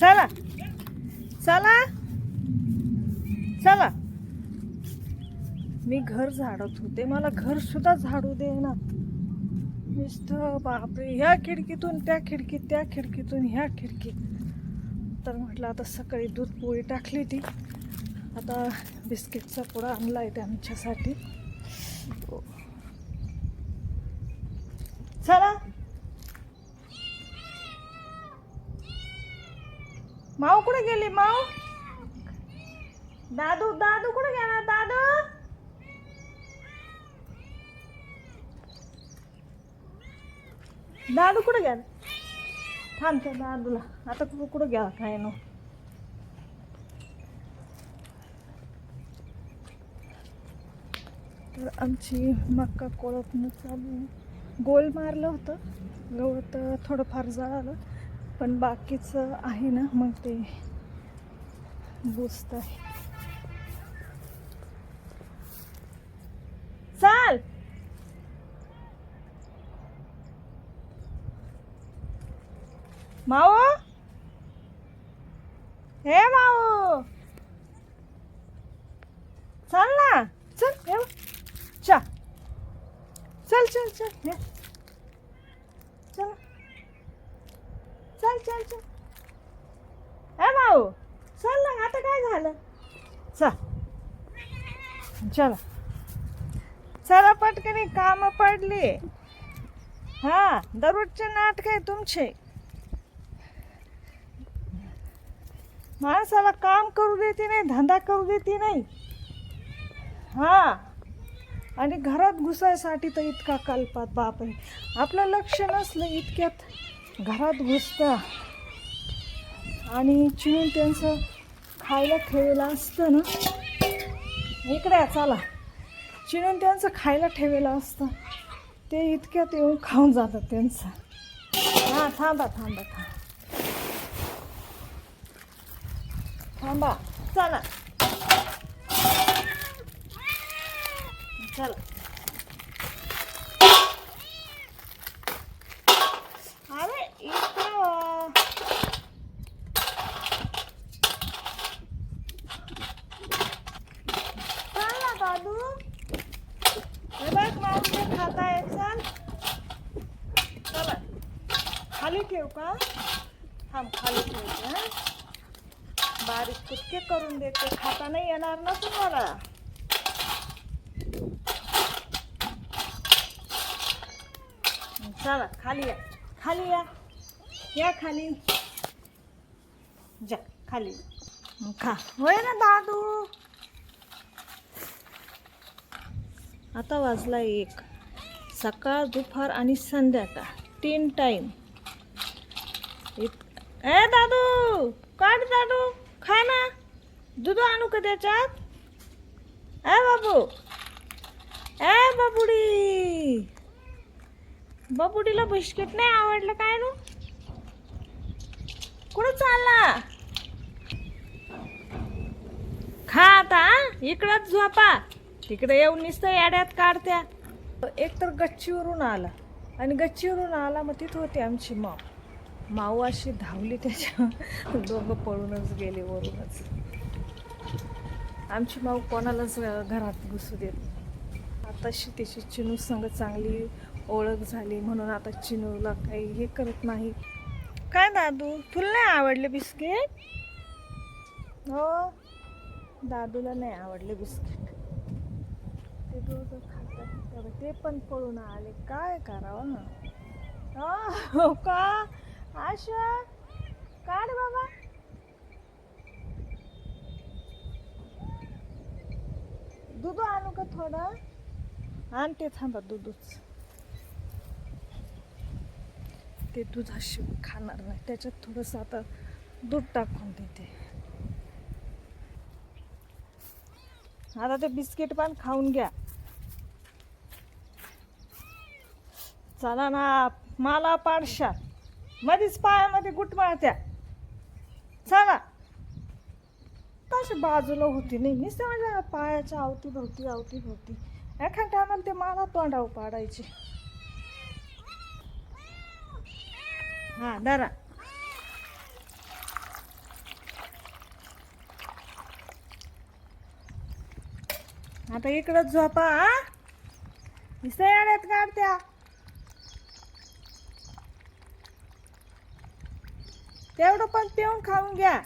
चला. चला. चला. मी घर झाडत होते. मला घर सुद्धा झाडू दे ना. नुसतं बापरे ह्या खिडकीतून त्या खिडकीत त्या खिडकीतून ह्या खिडकीत. तर म्हटलं आता सकाळी दूध पोळी टाकली ती. आता बिस्किटचा पुडा आणला आहे त्यांच्यासाठी. चला. माऊ कुठे गेली माऊ? दादू दादू कुठे गेला दादू? दादू कुठे गेला? थांब दादूला. आता कुठं कुठं गेला? काय नो? तर आमची मक्का कोळपणं चालू गोल मारलं होतं. गवत थोडंफार जळालं. पण बाकीचं आहे ना मग ते बुजत आहे. चाल! माऊ हे माऊ चल ना. चल. चल चल चल. चल चल चल. ए भाऊ चल ना आता काय झालं? चल. चला. चला पटकन काम पडली. हा दररोजचे नाटक आहे तुमचे. माणसाला काम करू देते नाही धंदा करू देते नाही. हा. आणि घरात घुसायसाठी तर इतका कल्पात बापरे आपलं लक्ष नसलं इतक्यात. घरात घुसता. आणि चिळून त्यांचं खायला ठेवलेलं असतं ना? इकडे चला. चिरून त्यांचं खायला ठेवलेलं असतं. ते इतक्यात येऊन खाऊन जातात त्यांचं. हां थांबा थांबा थांबा. थांबा चला. चला अरे इकडं वा. चल ना दादू हे बघ मावशी खाताय चल चला खाली ठेव का? थांब खाली ठेवते हा? बारीक कुटके करून देते. खाता नाही येणार ना तुम्हाला? चला खाली या. खाली या. या खाली. जा खाली. खा. होय ना दादू? आता वाजला एक. सकाळ दुपार आणि संध्याकाळ. तीन टाईम ए दादू काढ दादू खा ना. दूध आणू का त्याच्यात? ए बाबू. ए बाबुडी. बाबुडीला बिस्किट नाही आवडलं काय नु कुठं चालला? खा आता इकडंच झोपा. तिकडे येऊन नुसतं याड्यात काढत्या. एक तर गच्चीवरून आला. आणि गच्चीवरून आला मग तिथं होती आमची मग माऊ अशी धावली त्याच्या दोघं पळूनच गेले वरूनच. आमची माऊ कोणालाच घरात घुसू देत आताशी त्याची चिनू संग चांगली ओळख झाली म्हणून आता चिनूला काही हे करत नाही. काय दादू तुला नाही आवडले बिस्किट? हो दादूला नाही आवडले बिस्किट. ते दोघं खातात ते पण पळून आले. काय करावं? ना हो का? आशा काढ बाबा. दूध आणू का थोडं? आणते थांबा दूधच. ते दुधाशिवाय खाणार नाही. त्याच्यात थोडंसं आता दूध टाकून देते. आता ते बिस्किट पण खाऊन घ्या. चला ना मला पाडशा मध्येच पायामध्ये गुट मारत्या चला. तशी बाजूला होती नाही मी म्हणजे पायाच्या आवती भोवती आवती भोवती. एखाद्या टायमाला ते मला तोंडाव पाडायचे. हा दरा आता इकडंच झोपा निसते काढत्या तेवढं पण पिऊन खाऊन घ्या.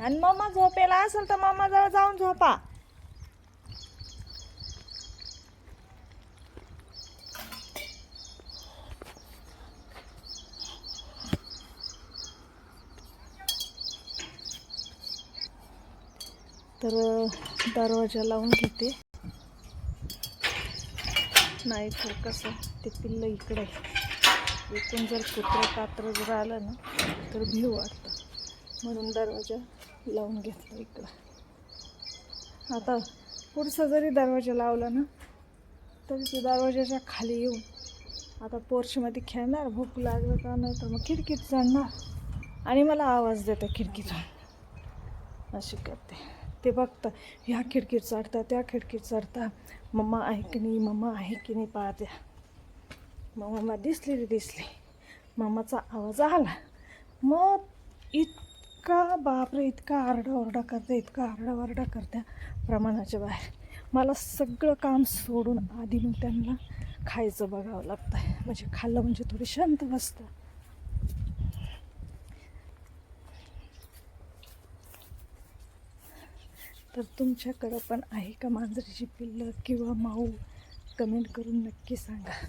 आणि मम्मा झोपेला असेल तर मम्मा जवळ जाऊन झोपा. तर दरवाजा लावून घेते. नाही तर कसं? ते पिल्लं इकडे एकूण जर कुत्र कात्र जर आलं ना तर भीव वाटतं. म्हणून दरवाजा लावून घेतला इकडं. आता पुढचा जरी दरवाजा लावला ना तरी ते दरवाजाच्या खाली येऊन आता पोर्चमध्ये खेळणार भूक लागलं का नाही तर मग खिडकीत जाणार. आणि मला आवाज देतं खिडकीतून. अशी करते. ते बघतं ह्या खिडकीत चढता त्या खिडकीत चढता मम्मा आहे की नाही मम्मा आहे की नाही पाहत्या मग मम्मा दिसली रे दिसली. मम्माचा आवाज आला. मग इतका बापरे इतका आरडाओरडा करते इतका आरडाओरडा करत्या प्रमाणाच्या बाहेर. मला सगळं काम सोडून आधी मग त्यांना खायचं बघावं लागतं म्हणजे खाल्लं म्हणजे थोडी शांत बसतं. तर तुमच्याकडं पण आहे का मांजरीची पिल्लं किंवा माऊ? कमेंट करून नक्की सांगा.